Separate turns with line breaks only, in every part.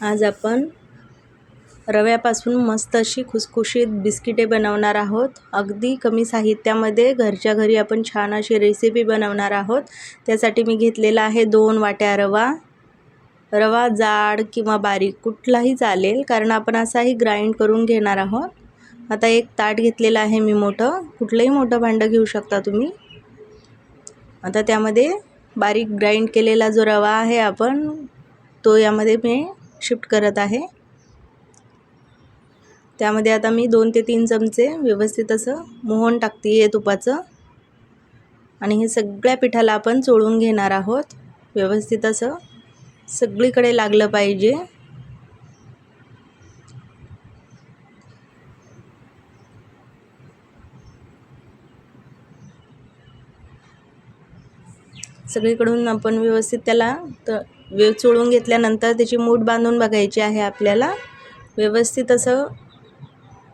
आज आपण रव्यापासून मस्त अशी खुसखुशीत बिस्किटे बनवणार आहोत. अगदी कमी साहित्यामध्ये घरच्या घरी आपण छान अशी रेसिपी बनवणार आहोत. त्यासाठी मी घेतलेला आहे दोन वाट्या रवा. रवा जाड किंवा बारीक कुठलाही चालेल कारण आपण असाही ग्राइंड करून घेणार आहोत. आता एक ताट घेतलेलं आहे मी मोठं. कुठलंही मोठं भांडं घेऊ शकता तुम्ही. आता त्यामध्ये बारीक ग्राइंड केलेला जो रवा आहे आपण तो यामध्ये मी शिफ्ट करत आहे. त्यामध्ये आता मी दोन ते तीन चमचे व्यवस्थित असं मोहन टाकते आहे तुपाचं. आणि हे सगळ्या पिठाला आपण चोळून घेणार आहोत. व्यवस्थित असं सगळीकडे लागलं पाहिजे. सगळीकडून आपण व्यवस्थित त्याला त वेळ चोळून घेतल्यानंतर त्याची मूठ बांधून बघायची आहे आपल्याला. व्यवस्थित असं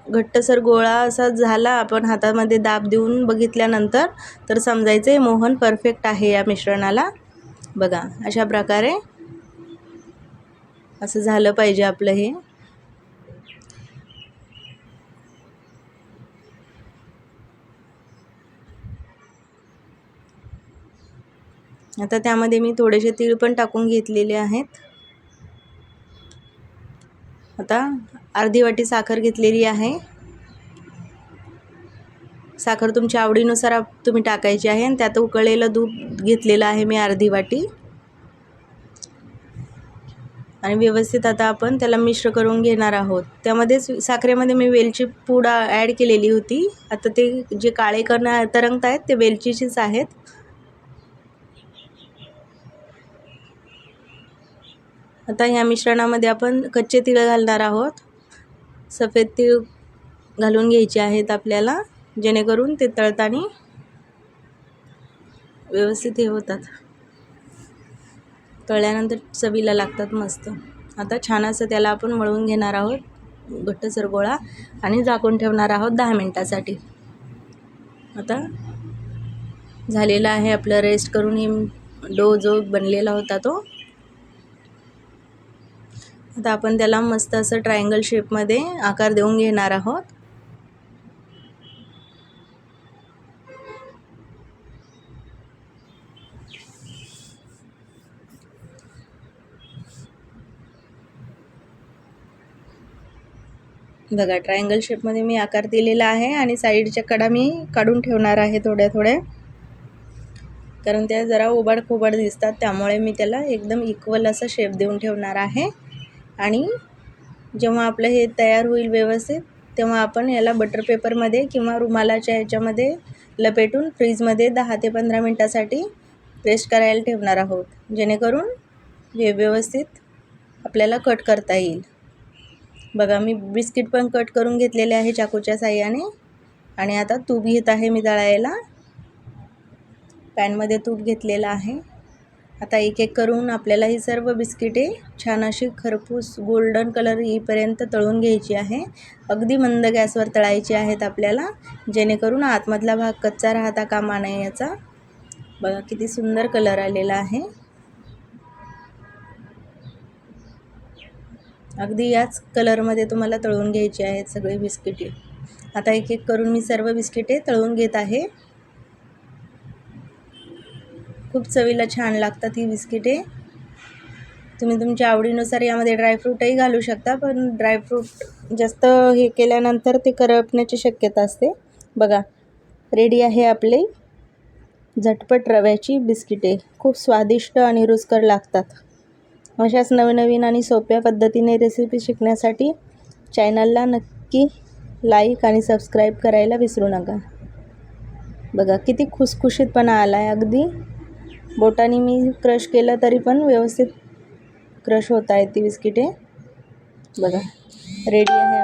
घट्टसर गोळा असा झाला आपण हातामध्ये दाब देऊन बघितल्यानंतर तर समजायचं आहे मोहन परफेक्ट आहे या मिश्रणाला. बघा अशा प्रकारे असं झालं पाहिजे आपलं हे. आता त्यामध्ये मी थोडेसे तीळ पण टाकून घेतलेले आहेत. आता अर्धी वाटी साखर घेतलेली आहे. साखर तुमच्या आवडीनुसार तुम्ही टाकायची आहे आणि त्यात उकळलेलं दूध घेतलेलं आहे मी अर्धी वाटी. आणि व्यवस्थित आता आपण त्याला मिश्र करून घेणार आहोत. त्यामध्येच साखरेमध्ये मी वेलची पूड ॲड केलेली होती. आता ते जे काळे कर्ण तरंगत आहेत ते वेलचीचीच आहेत. आता ह्या मिश्रणामध्ये आपण कच्चे तिळ घालणार आहोत. सफेद तीळ घालून घ्यायचे आहेत आपल्याला जेणेकरून ते तळताना व्यवस्थित हे होतात. तळल्यानंतर चवीला लागतात मस्त. आता छान असं त्याला आपण मळून घेणार आहोत घट्टसर गोळा आणि झाकून ठेवणार आहोत दहा मिनटासाठी. आता झालेला आहे आपलं रेस्ट करून हे डो जो बनलेला होता तो आता आपण त्याला मस्त असं ट्रायंगल शेपमध्ये आकार देऊन घेणार आहोत. बघा ट्रायंगल शेपमध्ये मी आकार दिलेला आहे आणि साईडच्या कडा मी काढून ठेवणार आहे थोड्या थोड्या. कारण त्या जरा उबड खोबाड दिसतात त्यामुळे मी त्याला एकदम इक्वल असा शेप देऊन ठेवणार आहे. आणि जेव्हा आपलं हे तयार होईल व्यवस्थित तेव्हा आपण याला बटर पेपरमध्ये किंवा रुमालाच्या ह्याच्यामध्ये लपेटून फ्रीजमध्ये दहा ते पंधरा मिनटासाठी रेस्ट करायला ठेवणार आहोत जेणेकरून हे व्यवस्थित आपल्याला कट करता येईल. बघा मी बिस्किट पण कट करून घेतलेले आहे चाकूच्या साह्याने. आणि आता तूप घेत आहे मी दळायला पॅनमध्ये तूप घेतलेलं आहे. आता एक एक करून आपल्याला ही सर्व बिस्किटे छान अशी खरपूस गोल्डन कलर येईपर्यंत तळून घ्यायची आहे. अगदी मंद गॅसवर तळायची आहेत आपल्याला जेणेकरून आतमधला भाग कच्चा राहता कामा नये याचा. बघा किती सुंदर कलर आलेला आहे. अगदी याच कलरमध्ये तुम्हाला तळून घ्यायची आहेत सगळी बिस्किटे. आता एक एक करून मी सर्व बिस्किटे तळून घेत आहे. खूप चवीला छान लागतात ही बिस्किटे. तुम्ही तुमच्या आवडीनुसार यामध्ये ड्रायफ्रूटही घालू शकता पण ड्रायफ्रूट जास्त हे केल्यानंतर ते करपण्याची शक्यता असते. बघा रेडी आहे आपले झटपट रव्याची बिस्किटे. खूप स्वादिष्ट आणि रुचकर लागतात. अशाच नवनवीन आणि सोप्या पद्धतीने रेसिपी शिकण्यासाठी चॅनलला नक्की लाईक आणि सबस्क्राईब करायला विसरू नका. बघा किती खुसखुशीतपणा आला आहे अगदी. बोटाने मी क्रश केलं तरी पण व्यवस्थित क्रश होत आहेत ती बिस्किटे. बघा रेडी आहे.